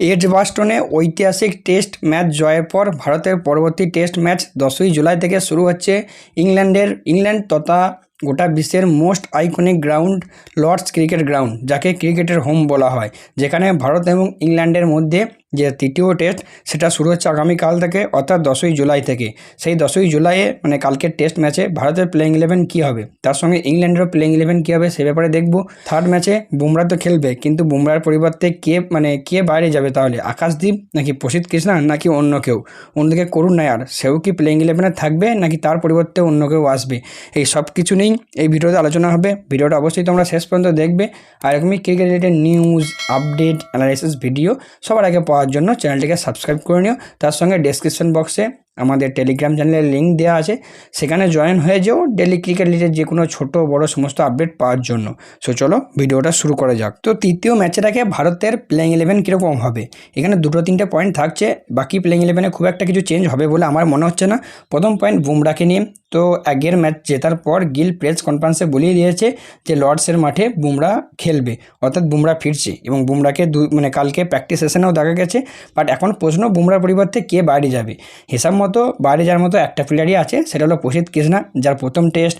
এজবাস্টনে ঐতিহাসিক test match জয়ের পর ভারতের পরবর্তী টেস্ট ম্যাচ দশই জুলাই থেকে শুরু হচ্ছে ইংল্যান্ডের, ইংল্যান্ড তথা গোটা বিশ্বের most iconic ground, Lord's cricket ground, যাকে ক্রিকেটের হোম বলা হয়, যেখানে ভারত এবং ইংল্যান্ডের মধ্যে যে তৃতীয় টেস্ট সেটা শুরু হচ্ছে আগামীকাল থেকে, অর্থাৎ দশই জুলাই থেকে। সেই দশই জুলাইয়ে মানে কালকের টেস্ট ম্যাচে ভারতের প্লেইং ইলেভেন কী হবে? তার সঙ্গে ইংল্যান্ডেরও প্লেইং ইলেভেন কী হবে সে ব্যাপারে দেখব। থার্ড ম্যাচে বুমরা তো খেলবে, কিন্তু বুমরার পরিবর্তে কে মানে কে বাইরে যাবে তাহলে? আকাশদীপ নাকি প্রসিদ্ধ কৃষ্ণা নাকি অন্য কেউ? অন্যদিকে করুণ নায়ার, সেও কি প্লেইং ইলেভেনে থাকবে নাকি তার পরিবর্তে অন্য কেউ আসবে? এই সব কিছু নিয়েই এই ভিডিওতে আলোচনা হবে। ভিডিওটা অবশ্যই তোমরা শেষ পর্যন্ত দেখবে। আর এরকমই cricket related news update analysis video সবার আগে পাওয়ার জন্য চ্যানেলটিকে সাবস্ক্রাইব করে নিও। তার সঙ্গে ডেসক্রিপশন বক্সে আমাদের টেলিগ্রাম চ্যানেলের লিঙ্ক দেওয়া আছে। সেখানে জয়েন হয়ে যেও ডেলি ক্রিকেট রিলেটেড যে কোনো ছোটো, বড় সমস্ত আপডেট পাওয়ার জন্য। সো চলো ভিডিওটা শুরু করা যাক। তো তৃতীয় ম্যাচের ভারতের প্লেইং ইলেভেন কীরকম হবে? এখানে দুটো, তিনটে পয়েন্ট থাকছে। বাকি প্লেইং ইলেভেনে খুব একটা কিছু চেঞ্জ হবে বলে আমার মনে হচ্ছে না। প্রথম পয়েন্ট বুমরাকে নিয়ে। তো আগের ম্যাচ জেতার পর গিল প্রেস কনফারেন্সে বলিয়ে দিয়েছে যে লর্ডসের মাঠে বুমরা খেলবে। অর্থাৎ বুমরা ফিরছে এবং বুমরাকে দু মানে কালকে প্র্যাকটিস সেশনেও দেখা গেছে। বাট এখন প্রশ্ন বুমরার পরিবর্তে কে বাইরে যাবে? হিসাব মতো, বাইরে যাওয়ার মতো একটা প্লেয়ারই আছে, সেটা হলো প্রসিদ্ধ কৃষ্ণা, যার প্রথম টেস্ট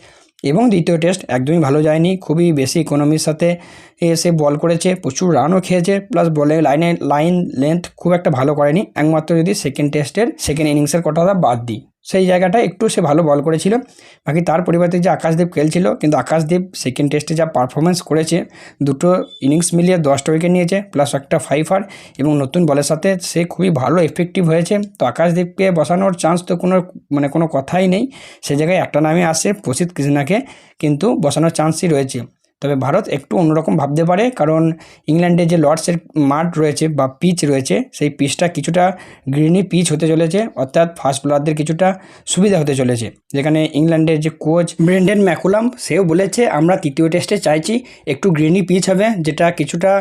এবং দ্বিতীয় টেস্ট একদমই ভালো যায়নি। খুবই বেশি ইকোনমির সাথে এসে বল করেছে, প্রচুর রানও খেয়েছে প্লাস বলে লাইনে লাইন লেন্থ খুব একটা ভালো করেনি। একমাত্র যদি সেকেন্ড টেস্টের সেকেন্ড ইনিংসের কথাটা বাদ দিই। সেই জায়গাটা একটু সে ভালো বল করেছিল। বাকি তার পরিবর্তে যে আকাশদীপ খেলছিল, কিন্তু আকাশদীপ সেকেন্ড টেস্টে যা পারফরমেন্স করেছে, দুটো ইনিংস মিলিয়ে দশটা উইকেট নিয়েছে প্লাস একটা ফাইভার এবং নতুন বলের সাথে সে খুবই ভালো এফেক্টিভ হয়েছে। তো আকাশদীপকে বসানোর চান্স তো কোনো মানে কোনো কথাই নেই। সে জায়গায় একটা নামে আসে প্রসিদ্ধ কৃষ্ণাকে, কিন্তু বসানোর চান্সই রয়েছে। তবে ভারত একটু অন্যরকম ভাবতে পারে, কারণ ইংল্যান্ডে যে লর্ডসের মাঠ রয়েছে বা পিচ রয়েছে, সেই পিচটা কিছুটা গ্রিনি পিচ হতে চলেছে, অর্থাৎ ফাস্ট বোলারদের কিছুটা সুবিধা হতে চলেছে। যেখানে ইংল্যান্ডের যে কোচ ব্রেন্ডেন ম্যাকুলাম সেও বলেছে, আমরা তৃতীয় টেস্টে চাইছি একটু গ্রিনি পিচ হবে, যেটা কিছুটা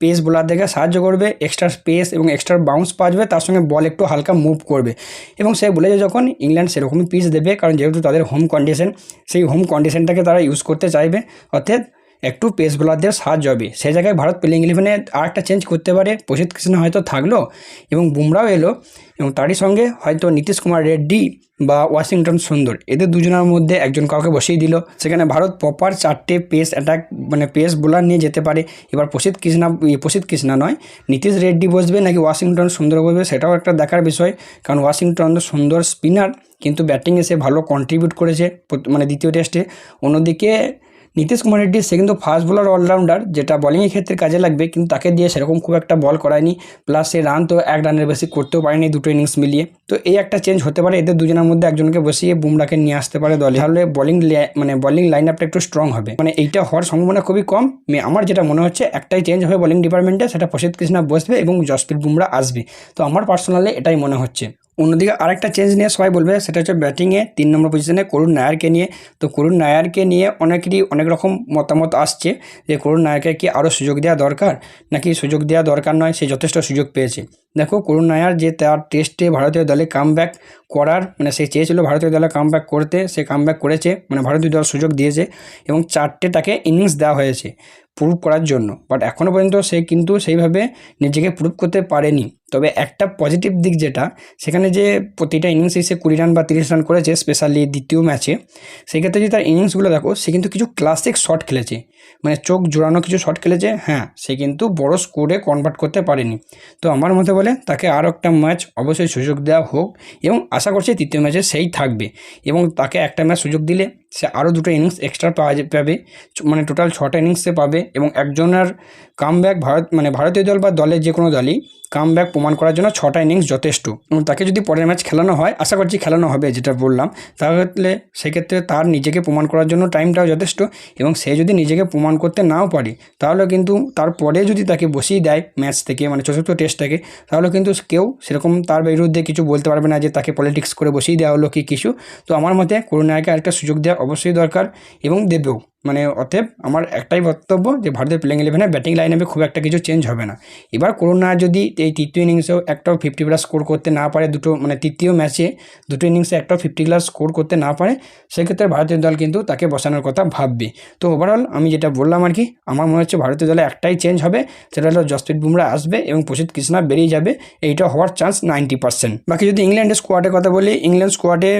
পেস বোলারদেরকে সাহায্য করবে এক্সট্রা স্পেস এবং এক্সট্রা বাউন্স পাওয়া তার সঙ্গে বল একটু হালকা মুভ করবে। এবং সে বলেছে যখন ইংল্যান্ড সেরকমই পিচ দেবে, কারণ যেহেতু তাদের হোম কন্ডিশন সেই হোম কন্ডিশনটাকে তারা ইউজ করতে চাইবে, অর্থাৎ একটু পেস বোলারদের সাহায্য হবে। সে জায়গায় ভারত প্লেইং ইলেভেনে আর একটা চেঞ্জ করতে পারে। প্রসিদ্ধ কৃষ্ণ হয়তো থাকল এবং বুমরাও এলো এবং তারই সঙ্গে হয়তো নীতিশ কুমার রেড্ডি বা ওয়াশিংটন সুন্দর। এদের দুজনের মধ্যে একজন কাউকে বসিয়ে দিল। সেখানে ভারত প্রপার চারটে পেস অ্যাটাক মানে পেস বোলার নিয়ে যেতে পারে। এবার প্রসিদ্ধ কৃষ্ণা প্রসিদ্ধ কৃষ্ণা নয়, নীতিশ রেড্ডি বসবে নাকি ওয়াশিংটন সুন্দর বসবে সেটাও একটা দেখার বিষয়। কারণ ওয়াশিংটন সুন্দর স্পিনার কিন্তু ব্যাটিংয়ে সে ভালো কন্ট্রিবিউট করেছে মানে দ্বিতীয় টেস্টে অন্যদিকে নীতিশ কুমার রেড্ডি সে কিন্তু ফাস্ট বোলার অলরাউন্ডার যেটা বলিংয়ের ক্ষেত্রে কাজে লাগবে, কিন্তু তাকে দিয়ে সেরকম খুব একটা বল করায়নি। প্লাস সে রান তো এক রানের বেশি করতেও পারেনি দুটো ইনিংস মিলিয়ে। তো এই একটা চেঞ্জ হতে পারে, এদের দুজনের মধ্যে একজনকে বসিয়ে বুমরাকে নিয়ে আসতে পারে দলে। তাহলে বলিং মানে বলিং লাইন আপটা একটু স্ট্রং হবে। মানে এইটা হওয়ার সম্ভাবনা খুবই কম। আমার যেটা মনে হচ্ছে, একটাই চেঞ্জ হবে বলিং ডিপার্টমেন্টে সেটা প্রসিদ্ধ কৃষ্ণা বসবে এবং জসপ্রীত বুমরা আসবে। তো আমার পার্সোনালি এটাই মনে হচ্ছে। অন্যদিকে আরেকটা চেঞ্জ নিয়ে সবাই বলবে, সেটা হচ্ছে ব্যাটিংয়ে তিন নম্বর পজিশনে করুণ নায়ারকে নিয়ে। তো করুণ নায়ারকে নিয়ে অনেকেরই অনেক রকম মতামত আসছে যে করুণ নায়ারকে কি আরও সুযোগ দেওয়া দরকার? নাকি সুযোগ দেওয়া দরকার নয়, সে যথেষ্ট সুযোগ পেয়েছে। দেখো, করুণ নায়ার যে তার টেস্টে ভারতীয় দলে কাম করার মানে সে চেয়েছিল ভারতীয় দলে কাম করতে, সে কাম করেছে মানে ভারতীয় দল সুযোগ দিয়েছে এবং চারটে তাকে ইনিংস দেওয়া হয়েছে প্রুভ করার জন্য। বাট এখনও পর্যন্ত সে কিন্তু সেইভাবে নিজেকে প্রুভ করতে পারেনি। তবে একটা পজিটিভ দিক যেটা, সেখানে যে প্রতিটা ইনিংসে সে কুড়ি রান বা তিরিশ রান করেছে স্পেশালি দ্বিতীয় ম্যাচে সেক্ষেত্রে যদি তার ইনিংসগুলো দেখো, সে কিন্তু কিছু ক্লাসিক শট খেলেছে। মানে চোখ জোড়ানো কিছু শট খেলেছে হ্যাঁ সে কিন্তু বড় স্কোরে কনভার্ট করতে পারেনি। তো আমার মতে বলে, তাকে আরও একটা ম্যাচ অবশ্যই সুযোগ দেওয়া হোক, এবং আশা করছি তৃতীয় ম্যাচে সেই থাকবে। এবং তাকে একটা ম্যাচ সুযোগ দিলে, সে আরও দুটো ইনিংস এক্সট্রা পাওয়া পাবে মানে টোটাল ছটা ইনিংস সে পাবে, এবং একজনের কামব্যাক ভারত মানে ভারতীয় দল বা দলের যে কোনো দলই কামব্যাক প্রমাণ করার জন্য ছটা ইনিংস যথেষ্ট। এবং তাকে যদি পরের ম্যাচ খেলানো হয়, আশা করছি খেলানো হবে, যেটা বললাম, তাহলে সেক্ষেত্রে তার নিজেকে প্রমাণ করার জন্য টাইমটাও যথেষ্ট এবং সে যদি নিজেকে প্রমাণ করতে নাও পারে, তাহলে কিন্তু তারপরে যদি তাকে বসিয়ে দেয় ম্যাচ থেকে মানে চতুর্থ টেস্ট থেকে, তাহলে কিন্তু কেউ সেরকম তার বিরুদ্ধে কিছু বলতে পারবে না যে তাকে পলিটিক্স করে বসিয়ে দেওয়া হলো কি কিছু। তো আমার মতে করুণাকে আরেকটা সুযোগ দেওয়া অবশ্যই দরকার এবং দেবেও। মানে অতএব আমার একটাই বক্তব্য যে ভারতের প্লেইং ইলেভেনে ব্যাটিং লাইনে খুব একটা কিছু চেঞ্জ হবে না। এবার করোনা যদি এই তৃতীয় ইনিংসেও একটাও ফিফটি প্লাস স্কোর করতে না পারে, দুটো মানে তৃতীয় ম্যাচে দুটো ইনিংসে একটাও ফিফটি প্লাস স্কোর করতে না পারে, সেক্ষেত্রে ভারতীয় দল কিন্তু তাকে বসানোর কথা ভাববে। তো ওভারঅল আমি যেটা বললাম আর কি, আমার মনে হচ্ছে ভারতীয় দলে একটাই চেঞ্জ হবে, সেটা হলো জসপ্রীত বুমরা আসবে এবং প্রসিদ্ধ কৃষ্ণা বেরিয়ে যাবে, এইটা হওয়ার চান্স নাইনটি পার্সেন্ট বাকি যদি ইংল্যান্ডের স্কোয়াডের কথা বলি ইংল্যান্ড স্কোয়াডে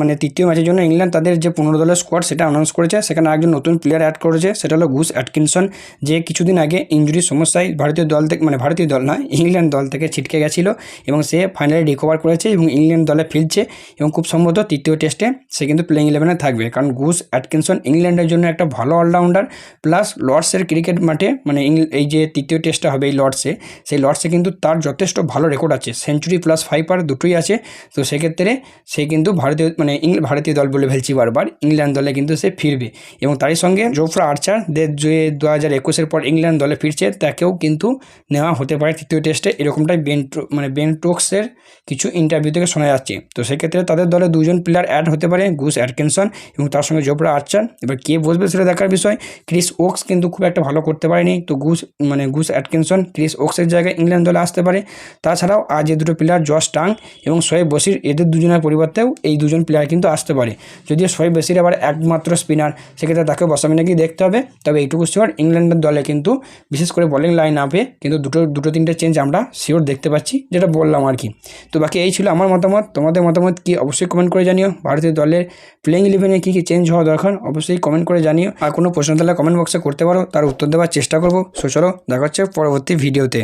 মানে তৃতীয় ম্যাচের জন্য ইংল্যান্ড তাদের যে পনেরো দলের স্কোয়াড সেটা অ্যানাউন্স করেছে, সেখানে একজন নতুন প্লেয়ার অ্যাড করেছে, সেটা হলো গুস অ্যাটকিনসন, যে কিছুদিন আগে ইঞ্জুরির সমস্যায় ভারতীয় দল থেকে মানে ভারতীয় দল না ইংল্যান্ড দল থেকে ছিটকে গেছিল এবং সে ফাইনালি রিকভার করেছে এবং ইংল্যান্ড দলে ফিরছে এবং খুব সম্ভবত তৃতীয় টেস্টে সে কিন্তু প্লেইং ইলেভেনে থাকবে। কারণ গুস অ্যাটকিনসন ইংল্যান্ডের জন্য একটা ভালো অলরাউন্ডার প্লাস লর্ডসের ক্রিকেট মাঠে মানে এই যে তৃতীয় টেস্টটা হবে এই লর্ডসে সেই লর্ডসে কিন্তু তার যথেষ্ট ভালো রেকর্ড আছে। সেঞ্চুরি প্লাস ফাইভ আর দুটোই আছে, তো সেক্ষেত্রে সে কিন্তু ভারতীয় মানে ভারতীয় দল বলে ফেলছি বারবার, ইংল্যান্ড দলে কিন্তু সে ফিরবে এবং তারই সঙ্গে জোফরা আর্চার যে দু হাজার একুশের পর ইংল্যান্ড দলে ফিরছে, তাকেও কিন্তু নেওয়া হতে পারে তৃতীয় টেস্টে। এরকমটাই বেন মানে বেন টোক্সের কিছু ইন্টারভিউ থেকে শোনা যাচ্ছে। তো সেক্ষেত্রে তাদের দলে দুজন প্লেয়ার অ্যাড হতে পারে, গুস অ্যাটকিনসন এবং তার সঙ্গে জোফরা আর্চার। এবার কে বসবে সেটা দেখার বিষয়। ক্রিস ওক্স কিন্তু খুব একটা ভালো করতে পারেনি। তো গুস মানে গুস অ্যাটকিনসন ক্রিস ওক্সের জায়গায় ইংল্যান্ড দলে আসতে পারে। তাছাড়াও আজ এই দুটো প্লেয়ার জস টাং এবং শোয়েব বসির এদের দুজনের পরিবর্তেও এই দুজন প্লেয়ার কিন্তু আসতে পারে। যদিও শোয়েব বসির আবার একমাত্র স্পিনার সেক্ষেত্রে তাকে বসাবে নাকি দেখতে হবে। তবে এইটুকু শিওর ইংল্যান্ডের দলে কিন্তু বিশেষ করে বোলিং লাইন আপে কিন্তু দুটো দুটো, তিনটে চেঞ্জ আমরা শিওর দেখতে পাচ্ছি, যেটা বললাম আর কি। তো বাকি এই ছিল আমার মতামত। তোমাদের মতামত কি অবশ্যই কমেন্ট করে জানিও। ভারতীয় দলের প্লেইং ইলেভেনে কী কী চেঞ্জ হওয়া দরকার অবশ্যই কমেন্ট করে জানিও। আর কোনো প্রশ্ন তাহলে কমেন্ট বক্সে করতে পারো, তার উত্তর দেওয়ার চেষ্টা করব। সো চলো, দেখা হচ্ছে পরবর্তী ভিডিওতে